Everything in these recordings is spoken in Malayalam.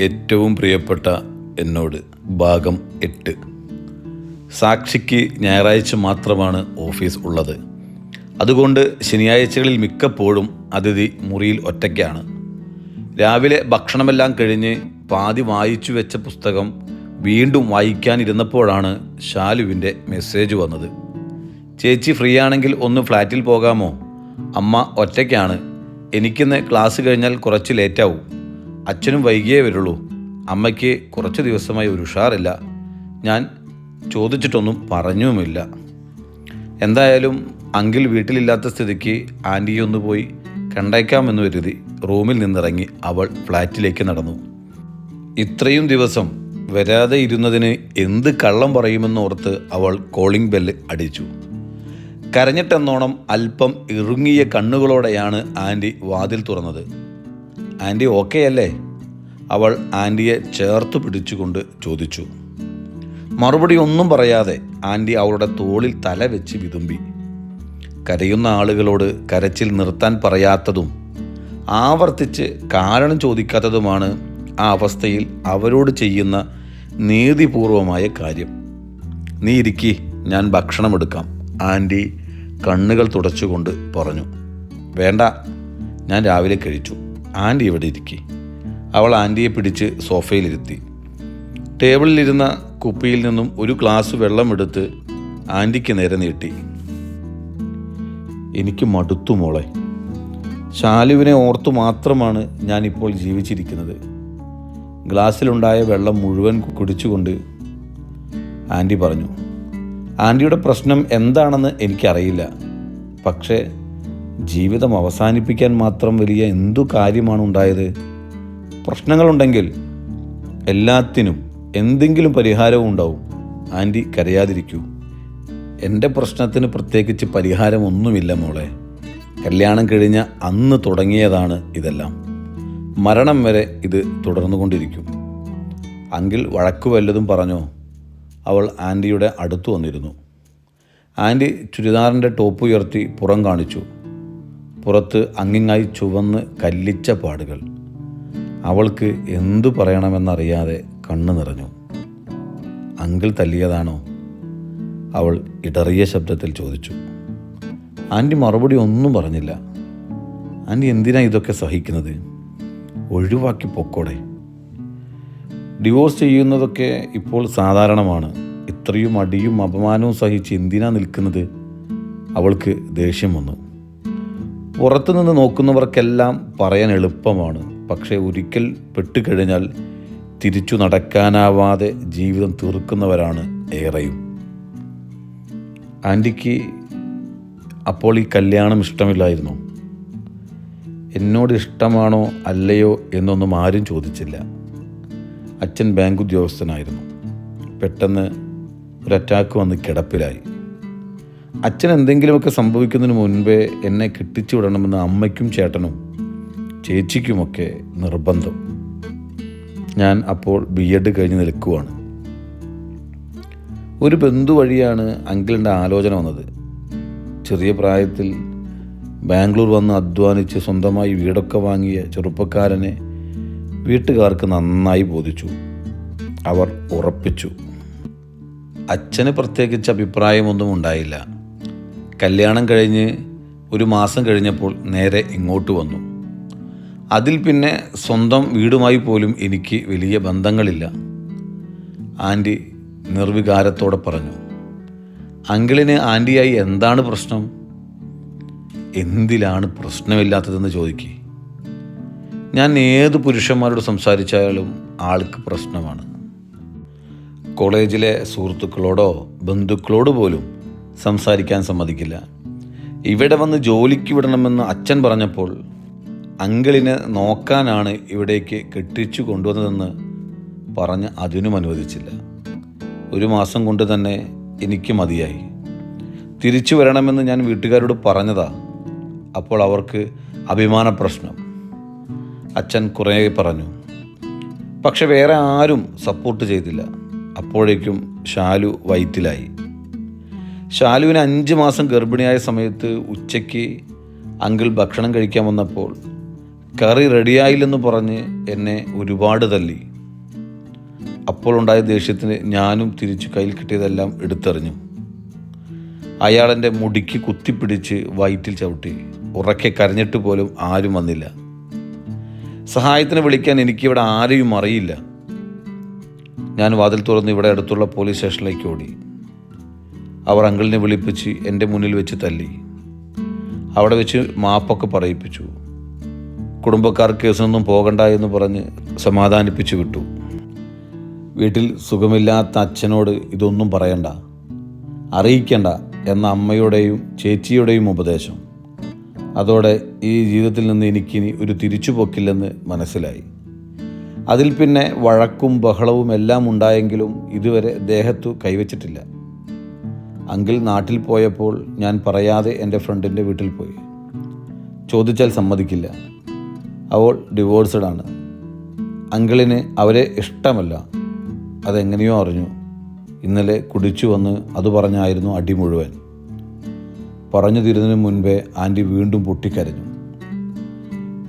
ഏറ്റവും പ്രിയപ്പെട്ട എന്നോട് ഭാഗം എട്ട്. സാക്ഷിക്ക് ഞായറാഴ്ച മാത്രമാണ് ഓഫീസ് ഉള്ളത്. അതുകൊണ്ട് ശനിയാഴ്ചകളിൽ മിക്കപ്പോഴും അതിഥി മുറിയിൽ ഒറ്റയ്ക്കാണ്. രാവിലെ ഭക്ഷണമെല്ലാം കഴിഞ്ഞ് പാതി വായിച്ചു വെച്ച പുസ്തകം വീണ്ടും വായിക്കാനിരുന്നപ്പോഴാണ് ഷാലുവിന്റെ മെസ്സേജ് വന്നത്. ചേച്ചി ഫ്രീ ആണെങ്കിൽ ഒന്ന് ഫ്ലാറ്റിൽ പോകാമോ? അമ്മ ഒറ്റയ്ക്കാണ്. എനിക്കിന്ന് ക്ലാസ് കഴിഞ്ഞാൽ കുറച്ച് ലേറ്റാവും. അച്ഛനും വൈകിയേ വരുള്ളൂ. അമ്മയ്ക്ക് കുറച്ച് ദിവസമായി ഒരു ഉഷാറില്ല. ഞാൻ ചോദിച്ചിട്ടൊന്നും പറഞ്ഞുമില്ല. എന്തായാലും അങ്കിൾ വീട്ടിലില്ലാത്ത സ്ഥിതിക്ക് ആന്റിയൊന്ന് പോയി കണ്ടേക്കാമെന്ന് കരുതി റൂമിൽ നിന്നിറങ്ങി അവൾ ഫ്ലാറ്റിലേക്ക് നടന്നു. ഇത്രയും ദിവസം വരാതെ ഇരുന്നതിന് എന്ത് കള്ളം പറയുമെന്നോർത്ത് അവൾ കോളിംഗ് ബെല്ല് അടിച്ചു. കരഞ്ഞിട്ടെന്നോണം അല്പം ഇറുങ്ങിയ കണ്ണുകളോടെയാണ് ആന്റി വാതിൽ തുറന്നത്. ആന്റി ഓക്കെ അല്ലേ അവൾ ആന്റിയെ ചേർത്ത് പിടിച്ചുകൊണ്ട് ചോദിച്ചു. മറുപടി ഒന്നും പറയാതെ ആന്റി അവളുടെ തോളിൽ തല വെച്ച് വിതുമ്പി. കരയുന്ന ആളുകളോട് കരച്ചിൽ നിർത്താൻ പറയാത്തതും ആവർത്തിച്ച് കാരണം ചോദിക്കാത്തതുമാണ് ആ അവസ്ഥയിൽ അവരോട് ചെയ്യുന്ന നീതിപൂർവമായ കാര്യം. നീ ഇരിക്കി ഞാൻ ഭക്ഷണമെടുക്കാം ആന്റി കണ്ണുകൾ തുടച്ചുകൊണ്ട് പറഞ്ഞു. വേണ്ട ഞാൻ രാവിലെ കഴിച്ചു. ആന്റി ഇവിടെ ഇരിക്കി. അവൾ ആന്റിയെ പിടിച്ച് സോഫയിലിരുത്തി. ടേബിളിലിരുന്ന കുപ്പിയിൽ നിന്നും ഒരു ഗ്ലാസ് വെള്ളമെടുത്ത് ആന്റിക്ക് നേരെ നീട്ടി. എനിക്ക് മടുത്തു മോളെ. ശാലുവിനെ ഓർത്തു മാത്രമാണ് ഞാനിപ്പോൾ ജീവിച്ചിരിക്കുന്നത്. ഗ്ലാസ്സിലുണ്ടായ വെള്ളം മുഴുവൻ കുടിച്ചുകൊണ്ട് ആന്റി പറഞ്ഞു ആന്റിയുടെ പ്രശ്നം എന്താണെന്ന് എനിക്കറിയില്ല. പക്ഷേ ജീവിതം അവസാനിപ്പിക്കാൻ മാത്രം വലിയ എന്തു കാര്യമാണ് ഉണ്ടായത് പ്രശ്നങ്ങളുണ്ടെങ്കിൽ എല്ലാത്തിനും എന്തെങ്കിലും പരിഹാരവും ഉണ്ടാവും. ആന്റി കരയാതിരിക്കൂ. എന്റെ പ്രശ്നത്തിന് പ്രത്യേകിച്ച് പരിഹാരമൊന്നുമില്ല മോളെ. കല്യാണം കഴിഞ്ഞ അന്ന് തുടങ്ങിയതാണ് ഇതെല്ലാം. മരണം വരെ ഇത് തുടർന്നുകൊണ്ടിരിക്കും. അങ്കിൽ വഴക്കു വല്ലതും പറഞ്ഞോ? അവൾ ആന്റിയുടെ അടുത്തു വന്നിരുന്നു. ആന്റി ചുരിദാറിന്റെ ടോപ്പ് ഉയർത്തി പുറം കാണിച്ചു. പുറത്ത് അങ്ങിങ്ങായി ചുവന്ന് കല്ലിച്ച പാടുകൾ. അവൾക്ക് എന്തു പറയണമെന്നറിയാതെ കണ്ണു നിറഞ്ഞു. അങ്കിൾ തല്ലിയതാണോ? അവൾ ഇടറിയ ശബ്ദത്തിൽ ചോദിച്ചു. ആന്റി മറുപടി ഒന്നും പറഞ്ഞില്ല. ആന്റി എന്തിനാ ഇതൊക്കെ സഹിക്കുന്നത്? ഒഴിവാക്കി പൊക്കോടെ. ഡിവോഴ്സ് ചെയ്യുന്നതൊക്കെ ഇപ്പോൾ സാധാരണമാണ്. ഇത്രയും അടിയും അപമാനവും സഹിച്ച് എന്തിനാ നിൽക്കുന്നത്? അവൾക്ക് ദേഷ്യം വന്നു. പുറത്തുനിന്ന് നോക്കുന്നവർക്കെല്ലാം പറയാൻ എളുപ്പമാണ്. പക്ഷേ ഒരിക്കൽ പെട്ടുകഴിഞ്ഞാൽ തിരിച്ചു നടക്കാനാവാതെ ജീവിതം തീർക്കുന്നവരാണ് ഏറെയും. ആന്റിക്ക് അപ്പോൾ ഈ കല്യാണം ഇഷ്ടമില്ലായിരുന്നു. എന്നോട് ഇഷ്ടമാണോ അല്ലയോ എന്നൊന്നും ആരും ചോദിച്ചില്ല. അച്ഛൻ ബാങ്ക് ഉദ്യോഗസ്ഥനായിരുന്നു. പെട്ടെന്ന് ഒരു അറ്റാക്ക് വന്ന് കിടപ്പിലായി. അച്ഛൻ എന്തെങ്കിലുമൊക്കെ സംഭവിക്കുന്നതിന് മുൻപേ എന്നെ കെട്ടിച്ചു വിടണമെന്ന് അമ്മയ്ക്കും ചേട്ടനും ചേച്ചിക്കുമൊക്കെ നിർബന്ധം. ഞാൻ അപ്പോൾ ബി എഡ് കഴിഞ്ഞ് നിൽക്കുവാണ്. ഒരു ബന്ധു വഴിയാണ് അങ്കിളിന്റെ ആലോചന വന്നത്. ചെറിയ പ്രായത്തിൽ ബാംഗ്ലൂർ വന്ന് അധ്വാനിച്ച് സ്വന്തമായി വീടൊക്കെ വാങ്ങിയ ചെറുപ്പക്കാരനെ വീട്ടുകാർക്ക് നന്നായി ബോധിച്ചു. അവർ ഉറപ്പിച്ചു. അച്ഛന് പ്രത്യേകിച്ച് അഭിപ്രായമൊന്നും ഉണ്ടായില്ല. കല്യാണം കഴിഞ്ഞ് ഒരു മാസം കഴിഞ്ഞപ്പോൾ നേരെ ഇങ്ങോട്ട് വന്നു. അതിൽ പിന്നെ സ്വന്തം വീടുമായി പോലും എനിക്ക് വലിയ ബന്ധങ്ങളില്ല. ആന്റി നിർവികാരത്തോടെ പറഞ്ഞു അങ്കിളിന് ആന്റിയായി എന്താണ് പ്രശ്നം? എന്തിലാണ് പ്രശ്നമില്ലാത്തതെന്ന് ചോദിക്കുക ഞാൻ ഏത് പുരുഷന്മാരോട് സംസാരിച്ചാലും ആൾക്ക് പ്രശ്നമാണ്. കോളേജിലെ സുഹൃത്തുക്കളോടോ ബന്ധുക്കളോട് പോലും സംസാരിക്കാൻ സമ്മതിക്കില്ല. ഇവിടെ വന്ന് ജോലിക്ക് വിടണമെന്ന് അച്ഛൻ പറഞ്ഞപ്പോൾ അങ്കിളിനെ നോക്കാനാണ് ഇവിടേക്ക് കെട്ടിച്ചു കൊണ്ടുവന്നതെന്ന് പറഞ്ഞ് അതിനും അനുവദിച്ചില്ല. ഒരു മാസം കൊണ്ട് തന്നെ എനിക്ക് മതിയായി. തിരിച്ചു വരണമെന്ന് ഞാൻ വീട്ടുകാരോട് പറഞ്ഞതാ. അപ്പോൾ അവർക്ക് അഭിമാന പ്രശ്നം. അച്ഛൻ കുറേ പറഞ്ഞു. പക്ഷെ വേറെ ആരും സപ്പോർട്ട് ചെയ്തില്ല. അപ്പോഴേക്കും ഷാലു വയറ്റിലായി. ഷാലുവിന് അഞ്ച് മാസം ഗർഭിണിയായ സമയത്ത് ഉച്ചയ്ക്ക് അങ്കിൾ ഭക്ഷണം കഴിക്കാൻ വന്നപ്പോൾ കറി റെഡിയായില്ലെന്ന് പറഞ്ഞ് എന്നെ ഒരുപാട് തല്ലി. അപ്പോൾ ഉണ്ടായ ദേഷ്യത്തിന് ഞാനും തിരിച്ചു കയ്യിൽ കിട്ടിയതെല്ലാം എടുത്തെറിഞ്ഞു. അയാളെന്റെ മുടിക്ക് കുത്തിപ്പിടിച്ച് വയറ്റിൽ ചവിട്ടി. ഉറക്കെ കരഞ്ഞിട്ട് പോലും ആരും വന്നില്ല. സഹായത്തിന് വിളിക്കാൻ എനിക്കിവിടെ ആരെയും അറിയില്ല. ഞാൻ വാതിൽ തുറന്ന് ഇവിടെ അടുത്തുള്ള പോലീസ് സ്റ്റേഷനിലേക്ക് ഓടി. അവർ അങ്കിളിനെ വിളിപ്പിച്ച് എന്റെ മുന്നിൽ വെച്ച് തല്ലി. അവിടെ വെച്ച് മാപ്പൊക്കെ പറയിപ്പിച്ചു. കുടുംബക്കാർ കേസിനൊന്നും പോകണ്ട എന്ന് പറഞ്ഞ് സമാധാനിപ്പിച്ചു വിട്ടു. വീട്ടിൽ സുഖമില്ലാത്ത അച്ഛനോട് ഇതൊന്നും പറയണ്ട. അറിയിക്കണ്ട എന്ന അമ്മയുടെയും ചേച്ചിയുടെയും ഉപദേശം. അതോടെ ഈ ജീവിതത്തിൽ നിന്ന് എനിക്കിനി ഒരു തിരിച്ചുപോക്കില്ലെന്ന് മനസ്സിലായി. അതിൽ പിന്നെ വഴക്കും ബഹളവും എല്ലാം ഉണ്ടായെങ്കിലും ഇതുവരെ ദേഹത്തു കൈവച്ചിട്ടില്ല. അങ്കിൾ നാട്ടിൽ പോയപ്പോൾ ഞാൻ പറയാതെ എന്റെ ഫ്രണ്ടിന്റെ വീട്ടിൽ പോയി. ചോദിച്ചാൽ സമ്മതിക്കില്ല. അവൾ ഡിവോഴ്സ്ഡ് ആണ് അങ്കിളിന് അവരെ ഇഷ്ടമല്ല. അതെങ്ങനെയോ അറിഞ്ഞു. ഇന്നലെ കുടിച്ചു വന്ന് അത് പറഞ്ഞായിരുന്നു അടി മുഴുവൻ. പറഞ്ഞു തീരുന്നതിന് മുൻപേ ആന്റി വീണ്ടും പൊട്ടിക്കരഞ്ഞു.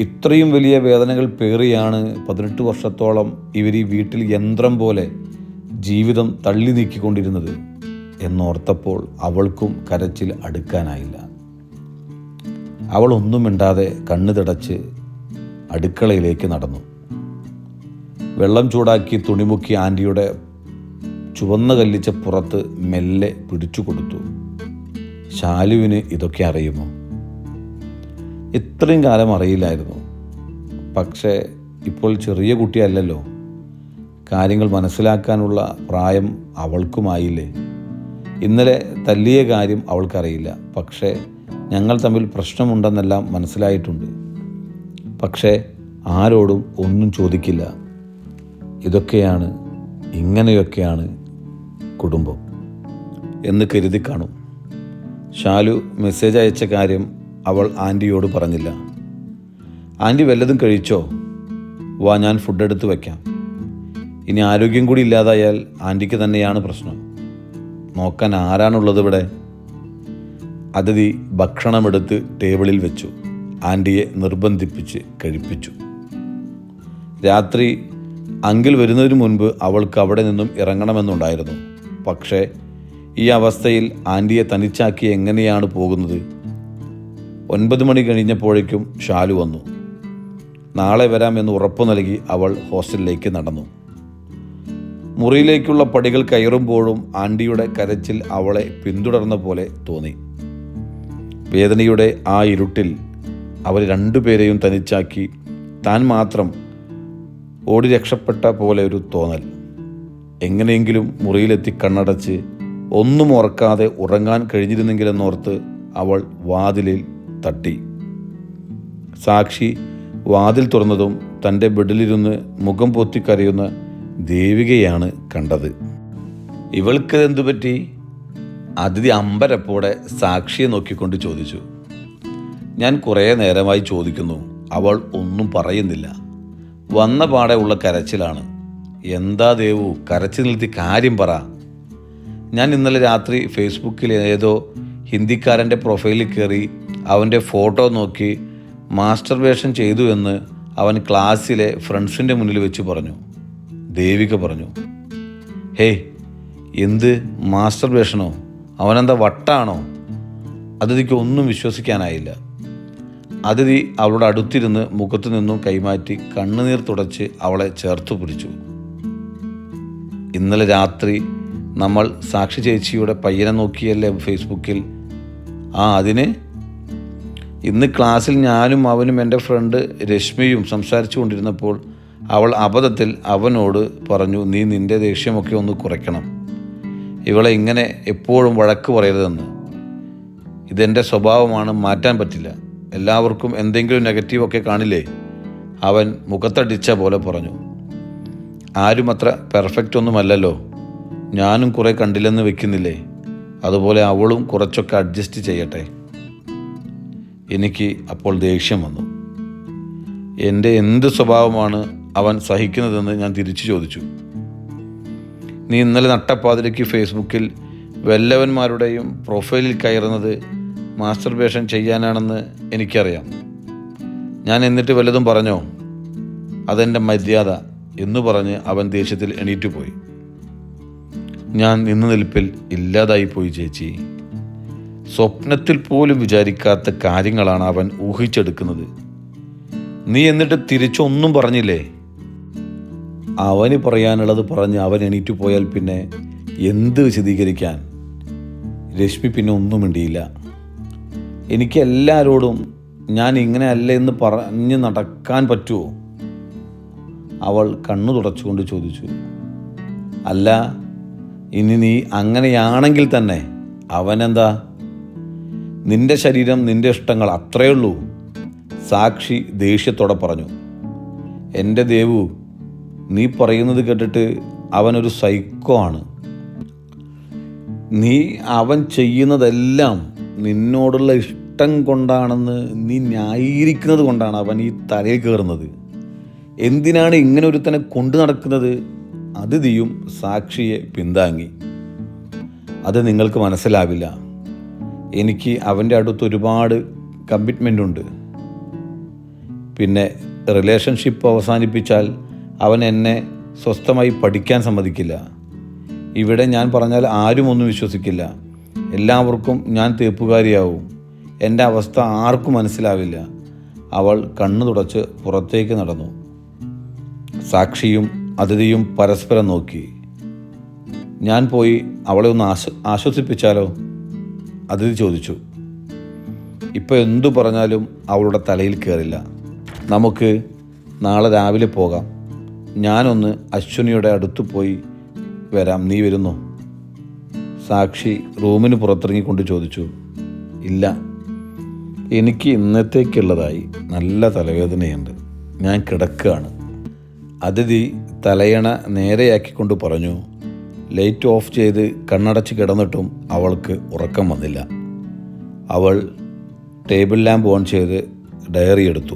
ഇത്രയും വലിയ വേദനകൾ പേറിയാണ് പതിനെട്ട് വർഷത്തോളം ഇവർ ഈ വീട്ടിൽ യന്ത്രം പോലെ ജീവിതം തള്ളി നീക്കിക്കൊണ്ടിരുന്നത്. എന്നോർത്തപ്പോൾ അവൾക്കും കരച്ചിൽ അടുക്കാനായില്ല. അവൾ ഒന്നും മിണ്ടാതെ കണ്ണു തിടച്ച് അടുക്കളയിലേക്ക് നടന്നു. വെള്ളം ചൂടാക്കി തുണിമുക്കി ആന്റിയുടെ ചുവന്ന കല്ലിച്ച പുറത്ത് മെല്ലെ പിടിച്ചു കൊടുത്തു. ശാലുവിന് ഇതൊക്കെ അറിയുമോ? ഇത്രയും കാലം അറിയില്ലായിരുന്നു. പക്ഷേ ഇപ്പോൾ ചെറിയ കുട്ടിയല്ലല്ലോ. കാര്യങ്ങൾ മനസ്സിലാക്കാനുള്ള പ്രായം അവൾക്കുമായില്ലേ? ഇന്നലെ തല്ലിയ കാര്യം അവൾക്കറിയില്ല. പക്ഷേ ഞങ്ങൾ തമ്മിൽ പ്രശ്നമുണ്ടെന്നെല്ലാം മനസ്സിലായിട്ടുണ്ട്. പക്ഷേ ആരോടും ഒന്നും ചോദിക്കില്ല. ഇതൊക്കെയാണ് ഇങ്ങനെയൊക്കെയാണ് കുടുംബം എന്ന് കരുതി കാണും. ഷാലു മെസ്സേജ് അയച്ച കാര്യം അവൾ ആന്റിയോട് പറഞ്ഞില്ല. ആന്റി വല്ലതും കഴിച്ചോ? വാ ഞാൻ ഫുഡ് എടുത്ത് വയ്ക്കാം. ഇനി ആരോഗ്യം കൂടി ഇല്ലാതായാൽ ആന്റിക്ക് തന്നെയാണ് പ്രശ്നം. നോക്കാൻ ആരാണുള്ളത് ഇവിടെ? അതിഥി ഭക്ഷണമെടുത്ത് ടേബിളിൽ വെച്ചു. ആന്റിയെ നിർബന്ധിപ്പിച്ച് കഴിപ്പിച്ചു. രാത്രി അങ്കിൽ വരുന്നതിന് മുൻപ് അവൾക്ക് അവിടെ നിന്നും ഇറങ്ങണമെന്നുണ്ടായിരുന്നു. പക്ഷേ ഈ അവസ്ഥയിൽ ആന്റിയെ തനിച്ചാക്കി എങ്ങനെയാണ് പോകുന്നത്? ഒൻപത് മണി കഴിഞ്ഞപ്പോഴേക്കും ഷാലു വന്നു. നാളെ വരാമെന്ന് ഉറപ്പു നൽകി അവൾ ഹോസ്റ്റലിലേക്ക് നടന്നു. മുറിയിലേക്കുള്ള പടികൾ കയറുമ്പോഴും ആന്റിയുടെ കരച്ചിൽ അവളെ പിന്തുടർന്ന പോലെ തോന്നി. വേദനയുടെ ആ ഇരുട്ടിൽ അവർ രണ്ടുപേരെയും തനിച്ചാക്കി. താൻ മാത്രം ഓടി രക്ഷപ്പെട്ട പോലെ ഒരു തോന്നൽ. എങ്ങനെയെങ്കിലും മുറിയിലെത്തി കണ്ണടച്ച് ഒന്നും ഓർക്കാതെ ഉറങ്ങാൻ കഴിഞ്ഞിരുന്നെങ്കിലെന്നോർത്ത് അവൾ വാതിലിൽ തട്ടി. സാക്ഷി വാതിൽ തുറന്നതും തന്റെ ബെഡിലിരുന്ന് മുഖം പൊത്തി കരയുന്ന ദേവികയാണ് കണ്ടത്. ഇവൾക്ക് എന്തു പറ്റി? അതിഥി അമ്പരപ്പോടെ സാക്ഷിയെ നോക്കിക്കൊണ്ട് ചോദിച്ചു. ഞാൻ കുറേ നേരമായി ചോദിക്കുന്നു അവൾ ഒന്നും പറയുന്നില്ല. വന്ന പാടെ ഉള്ള കരച്ചിലാണ്. എന്താ ദേവു കരച്ചിൽ നിർത്തി കാര്യം പറ. ഞാൻ ഇന്നലെ രാത്രി ഫേസ്ബുക്കിൽ ഏതോ ഹിന്ദിക്കാരന്റെ പ്രൊഫൈലിൽ കയറി അവന്റെ ഫോട്ടോ നോക്കി മാസ്റ്റർ വേഷം ചെയ്തു എന്ന് അവൻ ക്ലാസ്സിലെ ഫ്രണ്ട്സിന്റെ മുന്നിൽ വെച്ച് പറഞ്ഞു. ദേവിക പറഞ്ഞു ഹേയ് എന്ത് മാസ്റ്റർ വേഷണോ? അവനെന്താ വട്ടാണോ? അതിഥിക്ക് ഒന്നും വിശ്വസിക്കാനായില്ല. അതിഥി അവളുടെ അടുത്തിരുന്ന് മുഖത്തു നിന്നും കൈമാറ്റി കണ്ണുനീർ തുടച്ച് അവളെ ചേർത്തു പിടിച്ചു. ഇന്നലെ രാത്രി നമ്മൾ സാക്ഷി ചേച്ചിയുടെ പയ്യനെ നോക്കിയല്ലേ ഫേസ്ബുക്കിൽ? ആ അതിന്? ഇന്ന് ക്ലാസ്സിൽ ഞാനും അവനും എന്റെ ഫ്രണ്ട് രശ്മിയും സംസാരിച്ചു കൊണ്ടിരുന്നപ്പോൾ അവൾ അബദ്ധത്തിൽ അവനോട് പറഞ്ഞു നീ നിന്റെ ദേഷ്യമൊക്കെ ഒന്ന് കുറയ്ക്കണം. ഇവളെ ഇങ്ങനെ എപ്പോഴും വഴക്ക് പറയരുതെന്ന്. ഇതെന്റെ സ്വഭാവമാണ് മാറ്റാൻ പറ്റില്ല. എല്ലാവർക്കും എന്തെങ്കിലും നെഗറ്റീവൊക്കെ കാണില്ലേ? അവൻ മുഖത്തടിച്ച പോലെ പറഞ്ഞു ആരും അത്ര പെർഫെക്റ്റ് ഒന്നുമല്ലല്ലോ. ഞാനും കുറേ കണ്ടില്ലെന്ന് വെക്കുന്നില്ലേ? അതുപോലെ അവളും കുറച്ചൊക്കെ അഡ്ജസ്റ്റ് ചെയ്യട്ടെ. എനിക്ക് അപ്പോൾ ദേഷ്യം വന്നു. എന്റെ എന്ത് സ്വഭാവമാണ് അവൻ സഹിക്കുന്നതെന്ന് ഞാൻ തിരിച്ചു ചോദിച്ചു. നീ ഇന്നലെ നട്ടപ്പാതിരയ്ക്ക് ഫേസ്ബുക്കിൽ വല്ലവന്മാരുടെയും പ്രൊഫൈലിൽ കയറുന്നത് മാസ്റ്റർബേഷൻ ചെയ്യാനാണെന്ന് എനിക്കറിയാം. ഞാൻ എന്നിട്ട് വല്ലതും പറഞ്ഞോ? അതെന്റെ മര്യാദ എന്നു പറഞ്ഞ് അവൻ ദേഷ്യത്തിൽ എണീറ്റു പോയി. ഞാൻ നിന്ന നിൽപ്പിൽ ഇല്ലാതായി പോയി ചേച്ചി. സ്വപ്നത്തിൽ പോലും വിചാരിക്കാത്ത കാര്യങ്ങളാണ് അവൻ ഊഹിച്ചെടുക്കുന്നത്. നീ എന്നിട്ട് തിരിച്ചൊന്നും പറഞ്ഞില്ലേ? അവന് പറയാനുള്ളത് പറഞ്ഞ് അവൻ എണീറ്റു പോയാൽ പിന്നെ എന്ത് വിശദീകരിക്കാൻ? രശ്മി പിന്നെ ഒന്നും മിണ്ടിയില്ല. എനിക്ക് എല്ലാവരോടും ഞാൻ ഇങ്ങനെ അല്ല എന്ന് പറഞ്ഞ് നടക്കാൻ പറ്റുമോ അവൾ കണ്ണു തുടച്ചുകൊണ്ട് ചോദിച്ചു. അല്ല ഇനി നീ അങ്ങനെയാണെങ്കിൽ തന്നെ അവനെന്താ? നിന്റെ ശരീരം നിന്റെ ഇഷ്ടങ്ങൾ അത്രയേ ഉള്ളൂ സാക്ഷി ദേഷ്യത്തോടെ പറഞ്ഞു. എന്റെ ദേവു നീ പറയുന്നത് കേട്ടിട്ട് അവനൊരു സൈക്കോ ആണ്. നീ അവൻ ചെയ്യുന്നതെല്ലാം നിന്നോടുള്ള ഇഷ്ടം കൊണ്ടാണെന്ന് നീ ന്യായീകരിക്കുന്നത് കൊണ്ടാണ് അവൻ ഈ തലയിൽ കയറുന്നത്. എന്തിനാണ് ഇങ്ങനെ ഒരുത്തനെ കൊണ്ടു നടക്കുന്നത്? അതിഥിയും സാക്ഷിയെ പിന്താങ്ങി. അത് നിങ്ങൾക്ക് മനസ്സിലാവില്ല. എനിക്ക് അവന്റെ അടുത്ത് ഒരുപാട് കമ്മിറ്റ്മെന്റ് ഉണ്ട്. പിന്നെ റിലേഷൻഷിപ്പ് അവസാനിപ്പിച്ചാൽ അവൻ എന്നെ സ്വസ്ഥമായി പഠിക്കാൻ സമ്മതിക്കില്ല. ഇവിടെ ഞാൻ പറഞ്ഞാൽ ആരും ഒന്നും വിശ്വസിക്കില്ല. എല്ലാവർക്കും ഞാൻ തീർപ്പുകാരിയാവും എന്റെ അവസ്ഥ ആർക്കും മനസ്സിലാവില്ല. അവൾ കണ്ണു തുടച്ച് പുറത്തേക്ക് നടന്നു. സാക്ഷിയും അതിഥിയും പരസ്പരം നോക്കി. ഞാൻ പോയി അവളെ ഒന്ന് ആശ്വ ആശ്വസിപ്പിച്ചാലോ? അതിഥി ചോദിച്ചു. ഇപ്പോൾ എന്തു പറഞ്ഞാലും അവളുടെ തലയിൽ കയറില്ല നമുക്ക് നാളെ രാവിലെ പോകാം. ഞാനൊന്ന് അശ്വിനിയുടെ അടുത്ത് പോയി വരാം. നീ വരുന്നോ? സാക്ഷി റൂമിന് പുറത്തിറങ്ങിക്കൊണ്ട് ചോദിച്ചു. ഇല്ല. എനിക്ക് ഇന്നത്തേക്കുള്ളതായി നല്ല തലവേദനയുണ്ട്. ഞാൻ കിടക്കുകയാണ്. അതിഥി തലയണ നേരെയാക്കിക്കൊണ്ട് പറഞ്ഞു ലൈറ്റ് ഓഫ് ചെയ്ത് കണ്ണടച്ച് കിടന്നിട്ടും അവൾക്ക് ഉറക്കം വന്നില്ല. അവൾ ടേബിൾ ലാമ്പ് ഓൺ ചെയ്ത് ഡയറി എടുത്തു.